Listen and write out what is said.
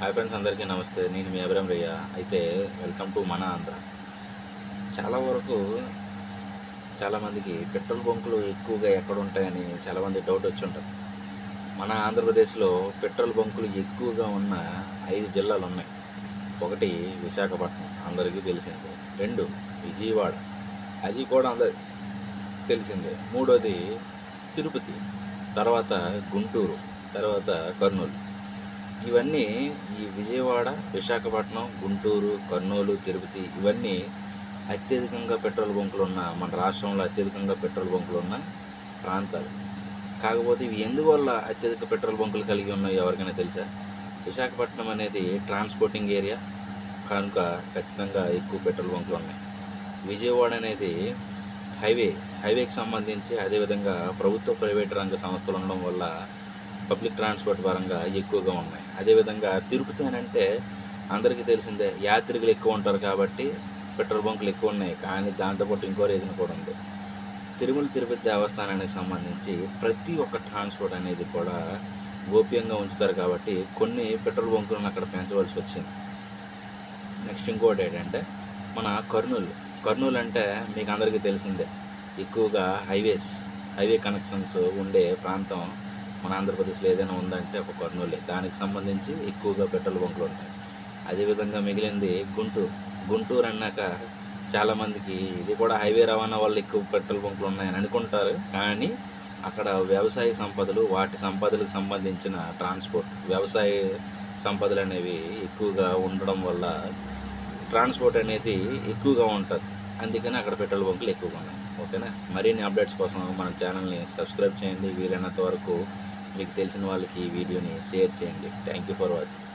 Hi friends అందరికీ నమస్తే. నేను మీ అభిరామ్ రయ్య అయితే వెల్కమ్ టు మన ఆంధ్ర. చాలా వరకు చాలామందికి పెట్రోల్ బంకులు ఎక్కువగా ఎక్కడ ఉంటాయని చాలామంది డౌట్ వచ్చి ఉంటుంది మన ఆంధ్రప్రదేశ్లో పెట్రోల్ బంకులు ఎక్కువగా ఉన్న ఐదు జిల్లాలు ఉన్నాయి. ఒకటి విశాఖపట్నం అందరికీ తెలిసిందే. రెండు విజయవాడ. అది కూడా అందరి తెలిసిందే. మూడోది తిరుపతి తర్వాత గుంటూరు తర్వాత కర్నూలు. ఇవన్నీ ఈ విజయవాడ విశాఖపట్నం గుంటూరు కర్నూలు తిరుపతి ఇవన్నీ అత్యధికంగా పెట్రోల్ బంకులు ఉన్న మన రాష్ట్రంలో అత్యధికంగా పెట్రోల్ బంకులు ఉన్న ప్రాంతాలు. కాకపోతే ఇవి ఎందువల్ల అత్యధిక పెట్రోల్ బంకులు కలిగి ఉన్నాయో ఎవరికైనా తెలుసా? విశాఖపట్నం అనేది ట్రాన్స్పోర్టింగ్ ఏరియా కనుక ఖచ్చితంగా ఎక్కువ పెట్రోల్ బంకులు ఉన్నాయి. విజయవాడ అనేది హైవే హైవేకి సంబంధించి అదేవిధంగా ప్రభుత్వ ప్రైవేట్ రంగ సంస్థలు ఉండడం వల్ల పబ్లిక్ ట్రాన్స్పోర్ట్ పరంగా ఎక్కువగా ఉన్నాయి. అదేవిధంగా తిరుపతి అని అంటే అందరికీ తెలిసిందే యాత్రికులు ఎక్కువ ఉంటారు కాబట్టి పెట్రోల్ బంకులు ఎక్కువ ఉన్నాయి కానీ దాంతోపాటు ఇంకో రీజన్ కూడా ఉంది. తిరుమల తిరుపతి దేవస్థానానికి సంబంధించి ప్రతి ఒక్క ట్రాన్స్పోర్ట్ అనేది కూడా గోప్యంగా ఉంచుతారు కాబట్టి కొన్ని పెట్రోల్ బంకులను అక్కడ పెంచవలసి వచ్చింది. నెక్స్ట్ ఇంకోటి ఏంటంటే మన కర్నూలు. కర్నూలు అంటే మీకు అందరికీ తెలిసిందే ఎక్కువగా హైవేస్ హైవే కనెక్షన్స్ ఉండే ప్రాంతం. మన ఆంధ్రప్రదేశ్లో ఏదైనా ఉందంటే ఒక కర్నూలే. దానికి సంబంధించి ఎక్కువగా పెట్రోల్ బంకులు ఉంటాయి. అదేవిధంగా మిగిలింది గుంటూరు. గుంటూరు అన్నాక చాలామందికి ఇది కూడా హైవే రవాణా వల్ల ఎక్కువ పెట్రోల్ బంకులు ఉన్నాయని అనుకుంటారు. కానీ అక్కడ వ్యవసాయ సంపదలు వాటి సంపదలకు సంబంధించిన ట్రాన్స్పోర్ట్ వ్యవసాయ సంపదలు అనేవి ఎక్కువగా ఉండడం వల్ల ట్రాన్స్పోర్ట్ అనేది ఎక్కువగా ఉంటుంది. అందుకని అక్కడ పెట్రోల్ బంకులు ఎక్కువగా ఉన్నాయి. ఓకేనా? మరిన్ని అప్డేట్స్ కోసం మన ఛానల్ని సబ్స్క్రైబ్ చేయండి. వీలైనంత వరకు మీకు తెలిసిన వాళ్ళకి ఈ వీడియోని షేర్ చేయండి. Thank you for watching.